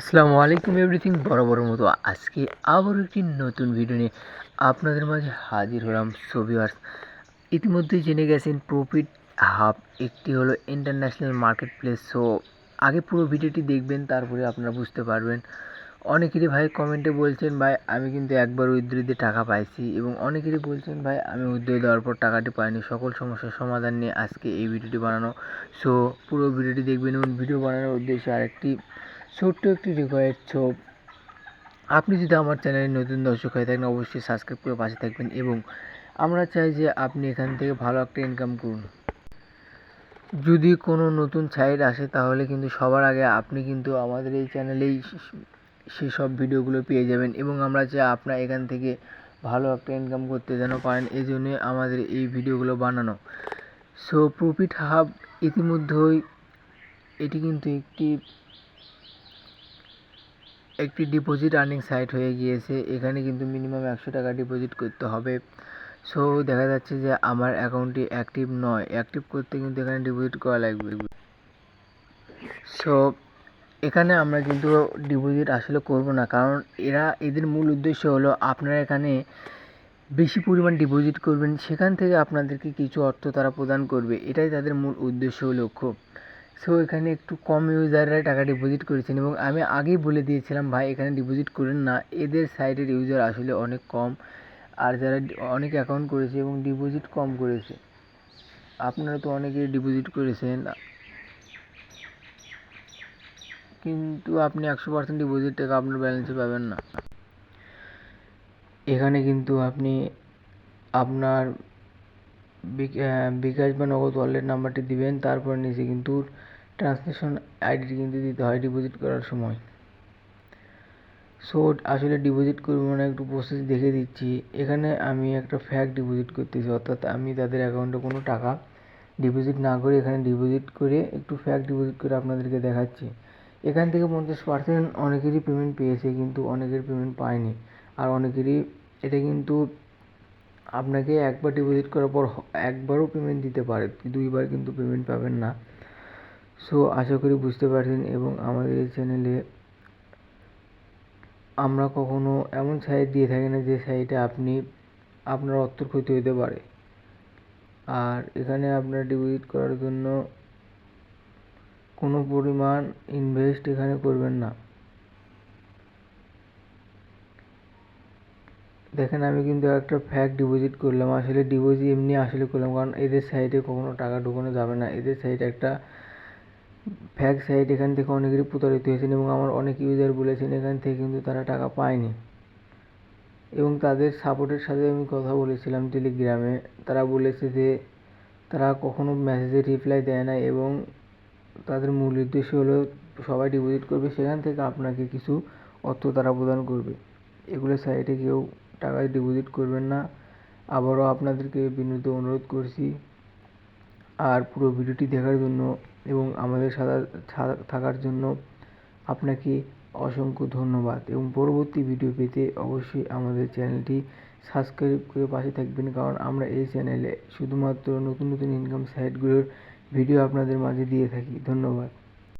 আসসালামু আলাইকুম এভরিথিং বড় মতো আজকে আবারও একটি নতুন ভিডিও নিয়ে আপনাদের মাঝে হাজির হলাম সোভিয়ার্স ইতিমধ্যেই জেনে গেছেন প্রফিট হাব একটি হলো ইন্টারন্যাশনাল মার্কেট প্লেস সো আগে পুরো ভিডিওটি দেখবেন, তারপরে আপনারা বুঝতে পারবেন। অনেকেরই ভাই কমেন্টে বলছেন, ভাই, আমি কিন্তু একবার দিয়ে টাকা পাইছি। এবং অনেকেরই বলছেন, ভাই, আমি উইথড্র দেওয়ার পর টাকাটি পাইনি। সকল সমস্যার সমাধান নিয়ে আজকে এই ভিডিওটি বানানো। সো পুরো ভিডিওটি দেখবেন এবং ভিডিও বানানোর উদ্দেশ্যে আরেকটি ছোট্ট একটি রিকোয়েস্ট আপনি যদি আমার চ্যানেলে নতুন দর্শক হয়ে থাকেন, অবশ্যই সাবস্ক্রাইব করে পাশে থাকবেন এবং আমরা চাই যে আপনি এখান থেকে ভালো একটা ইনকাম করুন। যদি কোনো নতুন সাইট আসে, তাহলে কিন্তু সবার আগে আপনি কিন্তু আমাদের এই চ্যানেলেই সেসব ভিডিওগুলো পেয়ে যাবেন এবং আমরা চাই আপনার এখান থেকে ভালো একটা ইনকাম করতে যেন পারেন, এই জন্যে আমাদের এই ভিডিওগুলো বানানো। সো প্রফিট হাব ইতিমধ্যেই এটি কিন্তু একটি একটি ডিপোজিট আর্নিং সাইট হয়ে গিয়েছে। এখানে কিন্তু মিনিমাম একশো টাকা ডিপোজিট করতে হবে। সো দেখা যাচ্ছে যে আমার অ্যাকাউন্টটি অ্যাক্টিভ নয়। অ্যাক্টিভ করতে কিন্তু এখানে ডিপোজিট করা লাগবে। সো এখানে আমরা কিন্তু ডিপোজিট আসলে করব না। কারণ এরা, এদের মূল উদ্দেশ্য হলো আপনারা এখানে বেশি পরিমাণ ডিপোজিট করবেন। সেখান থেকে আপনাদেরকে কিছু অর্থ তারা প্রদান করবে। এটাই তাদের মূল উদ্দেশ্য ও লক্ষ্য। সো এখানে একটু কম ইউজাররা টাকা ডিপোজিট করেছেন এবং আমি আগেই বলে দিয়েছিলাম, ভাই, এখানে ডিপোজিট করেন না। এদের সাইটের ইউজার আসলে অনেক কম। আর যারা অনেক অ্যাকাউন্ট করেছে এবং ডিপোজিট কম করেছে। আপনারা তো অনেকেই ডিপোজিট করেছেন। কিন্তু আপনি একশো পার্সেন্ট ডিপোজিট টাকা আপনার ব্যালেন্সে পাবেন না। এখানে কিন্তু আপনি আপনার বিকাশ বা নগদ ওয়ালেট নাম্বারটি দিবেন, তারপর নিচে কিন্তু ট্রান্সলেশন আইডিটি কিন্তু দিতে হয় ডিপোজিট করার সময়। সো আসলে ডিপোজিট করব না একটু প্রসেস দেখে দিচ্ছি। এখানে আমি একটা ফ্যাক ডিপোজিট করতেছি, অর্থাৎ আমি তাদের অ্যাকাউন্টে কোনো টাকা ডিপোজিট না করে এখানে ডিপোজিট করে একটু ফ্যাক ডিপোজিট করে আপনাদেরকে দেখাচ্ছি। এখান থেকে পঞ্চাশ পার্সেন্ট অনেকেরই পেমেন্ট পেয়েছে, কিন্তু অনেকের পেমেন্ট পায়নি। আর অনেকেরই এটা কিন্তু আপনাকে একবার ডিপোজিট করার পর একবারও পেমেন্ট দিতে পারে। দুইবার কিন্তু পেমেন্ট পাবেন না। সো আশা করি বুঝতে পারছেন এবং আমাদের এই চ্যানেলে আমরা কখনো এমন সাইট দিয়ে থাকি না যে সাইটে আপনি, আপনার অর্থর ক্ষতি হতে পারে। আর এখানে আপনার ডিপোজিট করার জন্য কোনো পরিমাণ ইনভেস্ট এখানে করবেন না। দেখেন, আমি কিন্তু একটা ফ্যাক ডিপোজিট করলাম। আসলে ডিপোজিট এমনি আসলে করলাম, কারণ এদের সাইডে কখনো টাকা ঢুকানো যাবে না। এদের সাইডে একটা ফ্যাক সাইট এখান থেকে অনেকেরই প্রতারিত হয়েছেন এবং আমার অনেক ইউজার বলেছেন এখান থেকে কিন্তু তারা টাকা পায়নি। এবং তাদের সাপোর্টের সাথে আমি কথা বলেছিলাম টেলিগ্রামে তারা বলেছে যে তারা কখনো মেসেজে রিপ্লাই দেয় না এবং তাদের মূল উদ্দেশ্য হলো সবাই ডিপোজিট করবে, সেখান থেকে আপনাকে কিছু অর্থ তারা প্রদান করবে। এগুলো সাইটে কেউ টাকা ডিপোজিট করবেন না। আবারও আপনাদেরকে বিনীত অনুরোধ করছি। আর পুরো ভিডিওটি দেখার জন্য এবং আমাদের সাথে থাকার জন্য আপনাকে অসংখ্য ধন্যবাদ এবং পরবর্তী ভিডিও পেতে অবশ্যই আমাদের চ্যানেলটি সাবস্ক্রাইব করে পাশে থাকবেন কারণ আমরা এই চ্যানেলে শুধুমাত্র নতুন নতুন ইনকাম সাইটগুলোর ভিডিও আপনাদের মাঝে দিয়ে থাকি। ধন্যবাদ।